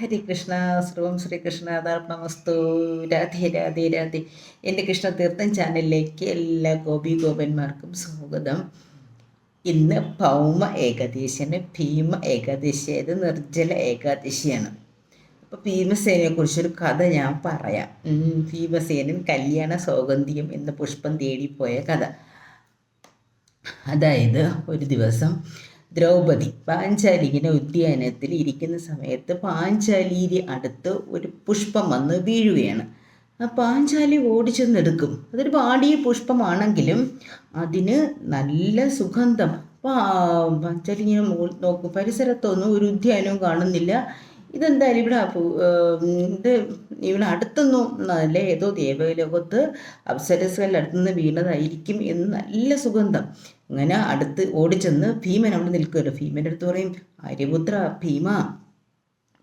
ഹരേ കൃഷ്ണ ശ്രീം ശ്രീകൃഷ്ണ ദർപ്പണമസ്തു രാധേ രാധേ രാധേ. എന്റെ കൃഷ്ണ തീർത്ഥം ചാനലിലേക്ക് എല്ലാ ഗോപി ഗോപന്മാർക്കും സ്വാഗതം. ഇന്ന് ഭൗമ ഏകാദശിയാണ്. ഭീമ ഏകാദശി അത് നിർജല ഏകാദശിയാണ്. അപ്പോൾ ഭീമസേനയെ കുറിച്ചൊരു കഥ ഞാൻ പറയാം. ഭീമസേനൻ കല്യാണ സൗഗന്ധിയം എന്ന പുഷ്പം തേടിപ്പോയ കഥ. അതായത് ഒരു ദിവസം ദ്രൗപദി പാഞ്ചാലി ഇങ്ങനെ ഉദ്യാനത്തിൽ ഇരിക്കുന്ന സമയത്ത് പാഞ്ചാലിയുടെ അടുത്ത് ഒരു പുഷ്പം വന്ന് വീഴുകയാണ്. ആ പാഞ്ചാലി ഓടിച്ചെന്നെടുക്കും. അതൊരു വാടിയ പുഷ്പമാണെങ്കിലും അതിന് നല്ല സുഗന്ധം. പാ- പാഞ്ചാലി ഇങ്ങനെ നോക്കും. പരിസരത്തൊന്നും ഒരു ഉദ്യാനവും കാണുന്നില്ല. ഇതെന്തായാലും ഇവിടെ ഇത് ഇവിടെ അടുത്തൊന്നും നല്ല ഏതോ ദേവലോകത്ത് അപ്സരസുകളുടെ അടുത്തുനിന്ന് വീണതായിരിക്കും എന്ന് നല്ല സുഗന്ധം. അങ്ങനെ അടുത്ത് ഓടിച്ചെന്ന് ഭീമൻ അവിടെ നിൽക്കുമല്ലോ ഭീമന്റെ അടുത്ത് പറയും ആര്യപുത്ര ഭീമ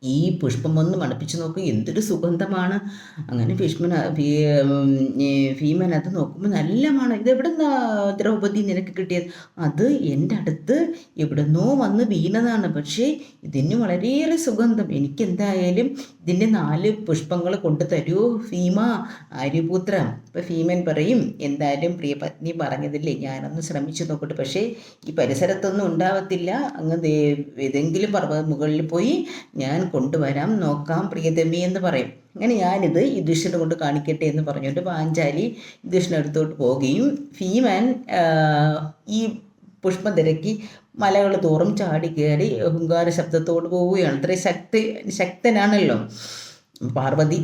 ഈ പുഷ്പം ഒന്ന് മണപ്പിച്ച് നോക്കും എന്തൊരു സുഗന്ധമാണ്. അങ്ങനെ ഭീഷ്മൻ ഭീമൻ അത് നോക്കുമ്പോൾ നല്ല മണം. ഇത് എവിടുന്നാ ദ്രൗപദി നിനക്ക് കിട്ടിയത്? അത് എന്റെ അടുത്ത് എവിടുന്നോ വന്ന് വീണതാണ്. പക്ഷേ ഇതിന് വളരെയേറെ സുഗന്ധം. എനിക്കെന്തായാലും ഇതിന്റെ നാല് പുഷ്പങ്ങൾ കൊണ്ടു തരൂ ഭീമ ആര്യപുത്ര. ഇപ്പം ഭീമൻ പറയും എന്തായാലും പ്രിയ പത്നി പറഞ്ഞതില്ലേ ഞാനൊന്ന് ശ്രമിച്ചു നോക്കട്ടെ. പക്ഷേ ഈ പരിസരത്തൊന്നും ഉണ്ടാവത്തില്ല. അങ്ങ് ഏതെങ്കിലും പർവത മുകളിൽ പോയി ഞാൻ കൊണ്ടുവരാം. നോക്കാം. പ്രിയതമി എന്ന് പറയും. അങ്ങനെ ഞാനിത് യുധിഷ്ഠനെ കൊണ്ട് കാണിക്കട്ടെ എന്ന് പറഞ്ഞുകൊണ്ട് പാഞ്ചാലി യുധിഷ്ഠിനെ അടുത്തോട്ട് പോവുകയും ഭീമൻ ഈ പുഷ്പം തിരക്കി മലകൾ തോറും ചാടി കയറി ഹുങ്കാര ശബ്ദത്തോട് പോവുകയാണ്. അത്രയും ശക്തി ശക്തനാണല്ലോ. പാർവതി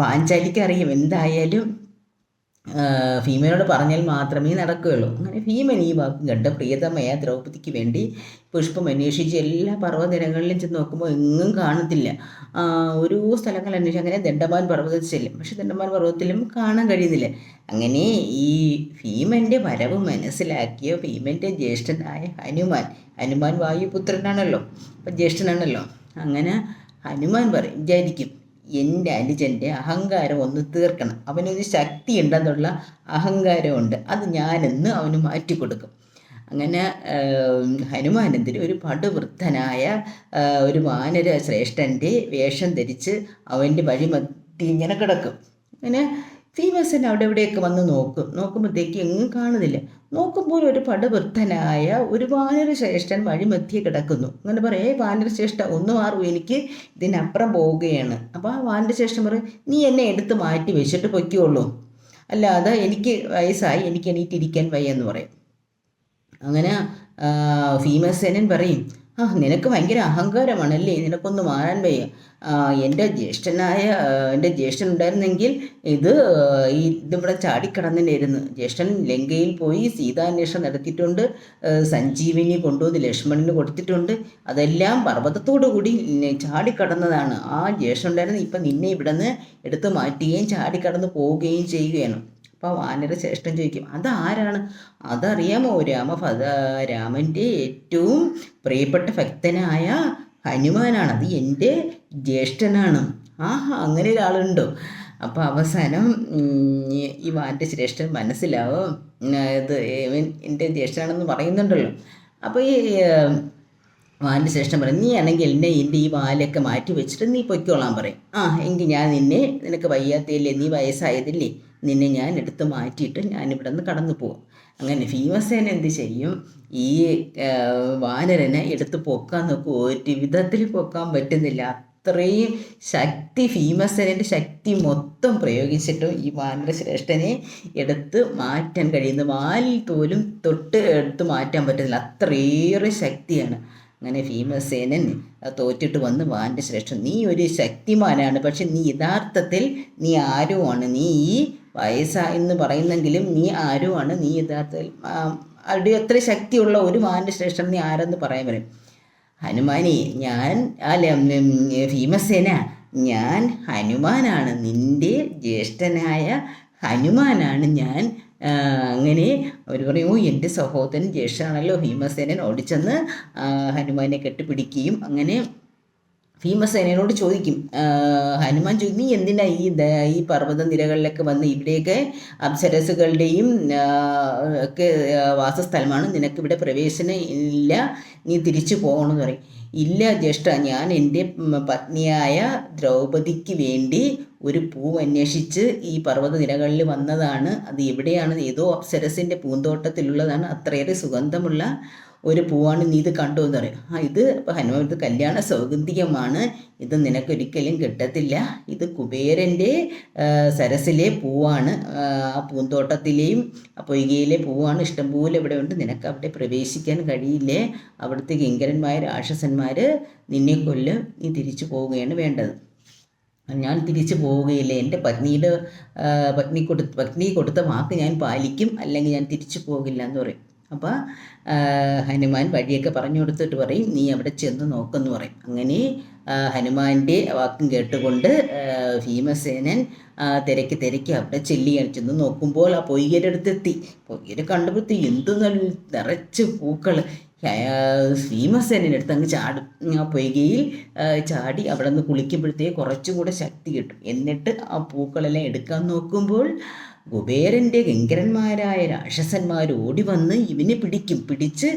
പാഞ്ചാലിക്ക് അറിയും. എന്തായാലും ഭീമനോട് പറഞ്ഞാൽ മാത്രമേ നടക്കുകയുള്ളൂ. അങ്ങനെ ഭീമൻ ഈ വാക്ക് കണ്ട് പ്രിയതമയ ദ്രൗപദിക്ക് വേണ്ടി പുഷ്പം അന്വേഷിച്ച് എല്ലാ പർവതനിരകളിലും ചെന്ന് നോക്കുമ്പോൾ എങ്ങും കാണത്തില്ല. ഒരു സ്ഥലങ്ങൾ അന്വേഷിച്ച് അങ്ങനെ ദണ്ഡമാൻ പർവതത്തിൽ ചെല്ലും. പക്ഷെ ദണ്ഡമാൻ പർവതത്തിലും കാണാൻ കഴിയുന്നില്ല. അങ്ങനെ ഈ ഭീമന്റെ വരവ് മനസ്സിലാക്കിയ ഭീമന്റെ ജ്യേഷ്ഠനായ ഹനുമാൻ ഹനുമാൻ വായുപുത്രനാണല്ലോ അപ്പം ജ്യേഷ്ഠനാണല്ലോ. അങ്ങനെ ഹനുമാൻ പറയും വിചാരിക്കും എന്റെ അനുജന്റെ അഹങ്കാരം ഒന്ന് തീർക്കണം. അവനൊരു ശക്തി ഉണ്ടെന്നുള്ള അഹങ്കാരമുണ്ട്. അത് ഞാനെന്ന് അവന് മാറ്റിക്കൊടുക്കും. അങ്ങനെ എന്തിന് ഒരു പടുവൃദ്ധനായ ഒരു വാനര ശ്രേഷ്ഠന്റെ വേഷം ധരിച്ച് അവന്റെ വഴിമത്തി ഇങ്ങനെ കിടക്കും. അങ്ങനെ ഭീമസൻ അവിടെ എവിടെയൊക്കെ വന്ന് നോക്കും? നോക്കുമ്പോഴത്തേക്ക് എങ്ങും കാണുന്നില്ല. നോക്കുമ്പോൾ ഒരു പടവൃദ്ധനായ ഒരു വാനരശ്രേഷ്ഠൻ വഴിമെത്തിയെ കിടക്കുന്നു. അങ്ങനെ പറയേ ഏ വാനരശ്രേഷ്ഠ ഒന്ന് മാറും എനിക്ക് ഇതിനപ്പുറം പോവുകയാണ്. അപ്പോൾ ആ വാനര ശ്രേഷ്ഠൻ പറയും നീ എന്നെ എടുത്ത് മാറ്റി വെച്ചിട്ട് പൊയ്ക്കോളൂ. അല്ലാതെ എനിക്ക് വയസ്സായി എനിക്ക് എണീറ്റിരിക്കാൻ വയ്യെന്ന് പറയും. അങ്ങനെ ഫീമസ് ഭീമസേനൻ പറയും ആ നിനക്ക് ഭയങ്കര അഹങ്കാരമാണല്ലേ? നിനക്കൊന്ന് മാറാൻ വയ്യ. എന്റെ ജ്യേഷ്ഠനായ എന്റെ ജ്യേഷ്ഠൻ ഉണ്ടായിരുന്നെങ്കിൽ ഇത് ഈ ഇതിവിടെ ചാടിക്കടന്നില്ലായിരുന്നു. ജ്യേഷ്ഠൻ ലങ്കയിൽ പോയി സീതാന്വേഷണം നടത്തിയിട്ടുണ്ട്. സഞ്ജീവിനി കൊണ്ടുവന്ന് ലക്ഷ്മണന് കൊടുത്തിട്ടുണ്ട്. അതെല്ലാം പർവതത്തോടു കൂടി ചാടിക്കടന്നതാണ്. ആ ജ്യേഷ്ഠൻ ഉണ്ടായിരുന്നു ഇപ്പം നിന്നെ ഇവിടെ നിന്ന് എടുത്ത് മാറ്റുകയും ചാടിക്കടന്ന് പോവുകയും ചെയ്യുകയാണ്. അപ്പോൾ വാനര ശ്രേഷ്ഠൻ ചോദിക്കും അതാരാണ്? അതറിയാമോ രാമഭദ രാമന്റെ ഏറ്റവും പ്രിയപ്പെട്ട ഭക്തനായ ഹനുമാനാണ് അത് എന്റെ ജ്യേഷ്ഠനാണ്. ആഹാ അങ്ങനെ ഒരാളുണ്ടോ? അപ്പോൾ അവസാനം ഈ- വാന്റെ ശ്രേഷ്ഠൻ മനസ്സിലാവും ഇത് എന്റെ ജ്യേഷ്ഠനാണെന്ന് പറയുന്നുണ്ടല്ലോ. അപ്പോൾ ഈ വാന്റെ ശ്രേഷ്ഠൻ പറയും നീ ആണെങ്കിൽ എന്നെ എന്റെ ഈ വാലൊക്കെ മാറ്റി വെച്ചിട്ട് നീ പൊയ്ക്കോളാൻ പറയും. ആ എങ്കിൽ ഞാൻ നിന്നെ നിനക്ക് വയ്യാത്തയില്ലേ നീ വയസ്സായതില്ലേ? നിന്നെ ഞാൻ എടുത്ത് മാറ്റിയിട്ട് ഞാൻ ഇവിടെ നിന്ന് കടന്നു പോകും അങ്ങനെ ഭീമസേന എന്ത് ചെയ്യും? ഈ വാനരനെ എടുത്ത് പൊക്കാൻ നോക്കും. ഒരു വിധത്തിൽ പൊക്കാൻ പറ്റുന്നില്ല. അത്രയും ശക്തി ഭീമസേനന്റെ ശക്തി മൊത്തം പ്രയോഗിച്ചിട്ടും ഈ വാനര ശ്രേഷ്ഠനെ എടുത്ത് മാറ്റാൻ കഴിയുന്നു. വാലിൽ തോലും തൊട്ട് എടുത്ത് മാറ്റാൻ പറ്റുന്നില്ല. അത്രയേറെ ശക്തിയാണ്. അങ്ങനെ ഭീമസേനൻ തോറ്റിട്ട് വന്ന് വാന്റെ ശ്രേഷ്ഠൻ നീ ഒരു ശക്തിമാനാണ്. പക്ഷെ നീ യഥാർത്ഥത്തിൽ നീ ആരുമാണ് നീ ഈ വയസ്സായെന്ന് പറയുന്നെങ്കിലും നീ ആരുമാണ് നീ യഥാർത്ഥത്തിൽ അവിടെ എത്ര ശക്തിയുള്ള ഒരു വാന്റെ ശ്രേഷ്ഠൻ നീ ആരെന്ന് പറയാൻ വരും? ഹനുമാനെ ഞാൻ അല്ല ഭീമസേന ഞാൻ ഹനുമാനാണ്. നിന്റെ ജ്യേഷ്ഠനായ ഹനുമാനാണ് ഞാൻ. അങ്ങനെ അവർ പറയും ഓ എന്റെ സഹോദരൻ ജ്യേഷ്ഠനാണല്ലോ ഭീമസേനൻ. ഓടിച്ചെന്ന് ഹനുമാനെ കെട്ടിപ്പിടിക്കുകയും അങ്ങനെ ഭീമസേനയോട് ചോദിക്കും ഹനുമാൻ ചോദിക്കും നീ എന്തിനാ ഈ ഈ പർവത നിരകളിലൊക്കെ വന്ന് ഇവിടെയൊക്കെ അപ്സരസുകളുടെയും ഒക്കെ വാസസ്ഥലമാണ്? വാസസ്ഥലമാണ് നിനക്കിവിടെ പ്രവേശനം ഇല്ല നീ തിരിച്ചു പോകണമെന്ന് പറയും. ഇല്ല ജ്യേഷ്ഠ ഞാൻ എന്റെ പത്നിയായ ദ്രൗപദിക്ക് വേണ്ടി ഒരു പൂവ് അന്വേഷിച്ച് ഈ പർവത നിരകളിൽ വന്നതാണ്. അത് എവിടെയാണ്? ഏതോ അപ്സരസിന്റെ പൂന്തോട്ടത്തിലുള്ളതാണ്. അത്രയേറെ സുഗന്ധമുള്ള ഒരു പൂവാണ് നീ ഇത് കണ്ടു എന്ന് പറയും. ആ ഇത് ഹനുമാൻ ഇത് കല്യാണ സൗഗന്ധികമാണ്. ഇത് നിനക്കൊരിക്കലും കിട്ടത്തില്ല. ഇത് കുബേരന്റെ സരസിലെ പൂവാണ്. ആ, പൂന്തോട്ടത്തിലെയും പൊയ്കയിലെ പൂവാണ്. ഇഷ്ടംപോലെ ഇവിടെ ഉണ്ട്. നിനക്ക് അവിടെ പ്രവേശിക്കാൻ കഴിയില്ലേ. അവിടുത്തെ കിങ്കരന്മാർ രാക്ഷസന്മാർ നിന്നെ കൊല്ലും. നീ തിരിച്ചു പോവുകയാണ് വേണ്ടത്. ഞാൻ തിരിച്ചു പോവുകയില്ല. എന്റെ പത്നിയുടെ പത്നി കൊടു പത്നി കൊടുത്ത വാക്ക് ഞാൻ പാലിക്കും. അല്ലെങ്കിൽ ഞാൻ തിരിച്ചു പോകില്ല എന്ന് പറയും. അപ്പോൾ ഹനുമാൻ വഴിയൊക്കെ പറഞ്ഞു കൊടുത്തിട്ട് പറയും നീ അവിടെ ചെന്ന് നോക്കെന്ന് പറയും. അങ്ങനെ ഹനുമാന്റെ വാക്കും കേട്ടുകൊണ്ട് ഭീമസേനൻ തിരക്ക് തിരക്കി അവിടെ ചെല്ലിയാണ് ചെന്ന് നോക്കുമ്പോൾ ആ പൊയ്യരുടെ അടുത്തെത്തി പൊയ്യര് കണ്ടപ്പോഴത്തെ എന്തു നല്ല നിറച്ച് പൂക്കൾ ഭീമസേനന്റെ അടുത്ത് അങ്ങ് ചാടും ആ പൊയ്കയിൽ ചാടി അവിടെ നിന്ന് കുളിക്കുമ്പോഴത്തേക്ക് കുറച്ചും കൂടെ ശക്തി കിട്ടും. എന്നിട്ട് ആ പൂക്കളെല്ലാം എടുക്കാൻ നോക്കുമ്പോൾ കുബേരന്റെ ഗംഗരന്മാരായ രാക്ഷസന്മാർ ഓടി വന്ന് ഇവനെ പിടിക്കും. പിടിച്ച്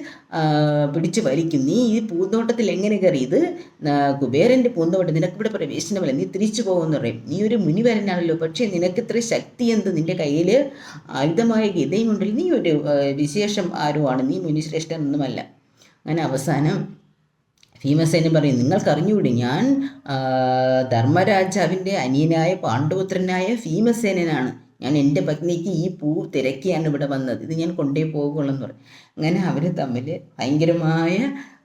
പിടിച്ച് വലിക്കും. നീ ഈ പൂന്തോട്ടത്തിൽ എങ്ങനെ കയറി? ഇത് കുബേരന്റെ പൂന്തോട്ടം. നിനക്കിവിടെ പ്രവേശനമല്ല. നീ തിരിച്ചു പോകുമെന്ന് പറയും. നീ ഒരു മുനിവരനാണല്ലോ. പക്ഷേ നിനക്ക് ഇത്ര ശക്തി എന്ത്? നിന്റെ കയ്യിൽ ആയുധമായ ഗീതയും ഉണ്ടല്ലോ നീ ഒരു വിശേഷം ആരുമാണ്? നീ മുനിശ്രേഷ്ഠനൊന്നുമല്ല. അങ്ങനെ അവസാനം ഭീമസേനൻ പറയും നിങ്ങൾക്കറിഞ്ഞുകൂടി ഞാൻ ധർമ്മരാജാവിന്റെ അനിയനായ പാണ്ഡുപുത്രനായ ഭീമസേനനാണ്. ഞാൻ എന്റെ പത്നിക്ക് ഈ പൂ തിരക്കിയാണ് ഇവിടെ വന്നത്. ഇത് ഞാൻ കൊണ്ടേ പോകുള്ളെന്ന് പറയും. അങ്ങനെ അവർ തമ്മിൽ ഭയങ്കരമായ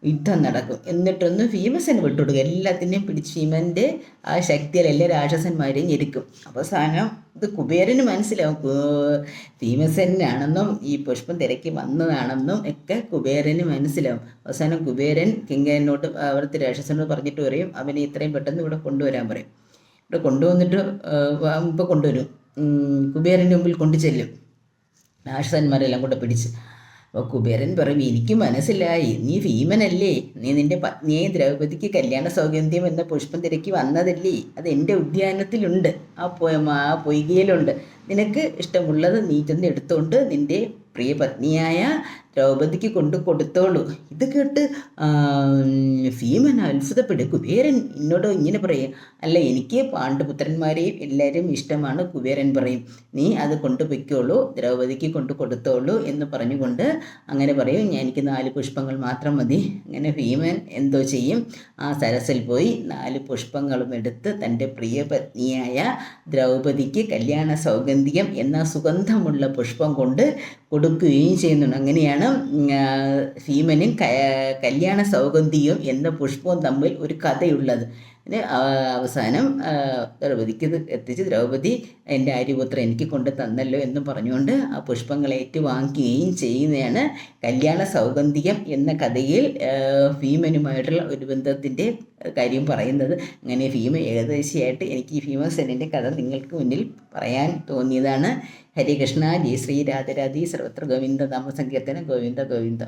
യുദ്ധം നടക്കും. എന്നിട്ടൊന്ന് ഭീമസന് വിട്ടുകൊടുക്കുക എല്ലാത്തിനെയും പിടിച്ച് ഭീമന്റെ ആ ശക്തിയിൽ എല്ലാ രാക്ഷസന്മാരെയും ഞെരുക്കും. അവസാനം ഇത് കുബേരന് മനസ്സിലാവും. ഭീമസനാണെന്നും ഈ പുഷ്പം തിരക്കി വന്നതാണെന്നും ഒക്കെ കുബേരന് മനസ്സിലാവും. അവസാനം കുബേരൻ കിങ്കരനോട് അവിടുത്തെ രാക്ഷസനോട് പറഞ്ഞിട്ട് പറയും അവനെ ഇത്രയും പെട്ടെന്ന് ഇവിടെ കൊണ്ടുവരാൻ പറയും. ഇവിടെ കൊണ്ടുവന്നിട്ട് ഇപ്പോൾ കൊണ്ടുവരും. കുബേരന്റെ മുമ്പിൽ കൊണ്ടു ചെല്ലും. രാക്ഷസന്മാരെല്ലാം കൂടെ പിടിച്ച്. അപ്പോൾ കുബേരൻ പറയും എനിക്ക് മനസ്സിലായി നീ ഭീമനല്ലേ? നീ നിന്റെ പത്നിയെ ദ്രൗപദിക്ക് കല്യാണ സൗഗന്ധ്യം എന്ന പുഷ്പം തിരക്കി വന്നതല്ലേ? അത് എന്റെ ഉദ്യാനത്തിലുണ്ട്. ആ പോയ ആ പൊയ്കയിലുണ്ട്. നിനക്ക് ഇഷ്ടമുള്ളത് നീ ചെന്ന് എടുത്തുകൊണ്ട് നിന്റെ പ്രിയ പത്നിയായ ദ്രൗപദിക്ക് കൊണ്ടു കൊടുത്തോളൂ. ഇത് കേട്ട് ഭീമൻ അത്ഭുതപ്പെടും. കുബേരൻ എന്നോട് ഇങ്ങനെ പറയും. അല്ല എനിക്ക് പാണ്ഡുപുത്രന്മാരെയും എല്ലാവരും ഇഷ്ടമാണ് കുബേരൻ പറയും. നീ അത് കൊണ്ടുപോയിക്കോളൂ ദ്രൗപദിക്ക് കൊണ്ടു കൊടുത്തോളൂ എന്ന് പറഞ്ഞുകൊണ്ട് അങ്ങനെ പറയും. ഞാൻ എനിക്ക് നാല് പുഷ്പങ്ങൾ മാത്രം മതി. അങ്ങനെ ഭീമൻ എന്തോ ചെയ്യും. ആ സരസിൽ പോയി നാല് പുഷ്പങ്ങളും എടുത്ത് തന്റെ പ്രിയ പത്നിയായ ദ്രൗപദിക്ക് കല്യാണ സൗഗന്ധികം എന്ന സുഗന്ധമുള്ള പുഷ്പം കൊണ്ട് കൊടുക്കുകയും ചെയ്യുന്നുണ്ട്. അങ്ങനെയാണ് ഉം, ആ, ഭീമനും കല്യാണ സൗഗന്ധിയും എന്ന പുഷ്പവും തമ്മിൽ ഒരു കഥയുള്ളത്. പിന്നെ അവസാനം ദ്രൗപതിക്ക് എത്തിച്ച് ദ്രൗപദി എന്റെ ആര്യപുത്ര എനിക്ക് കൊണ്ട് തന്നല്ലോ എന്ന് പറഞ്ഞുകൊണ്ട് ആ പുഷ്പങ്ങൾ ഏറ്റുവാങ്ങിക്കുകയും ചെയ്യുന്നതാണ് കല്യാണ സൗഗന്ധികം എന്ന കഥയിൽ ഭീമനുമായിട്ടുള്ള ഒരു ബന്ധത്തിന്റെ കാര്യം പറയുന്നത്. അങ്ങനെ ഭീമ ഏകദേശമായിട്ട് എനിക്ക് ഈ ഭീമസേനന്റെ കഥ നിങ്ങൾക്ക് മുന്നിൽ പറയാൻ തോന്നിയതാണ്. ഹരികൃഷ്ണ ജയ ശ്രീ രാധരാധി സർവത്ര ഗോവിന്ദ നാമസങ്കീർത്തന ഗോവിന്ദ ഗോവിന്ദ.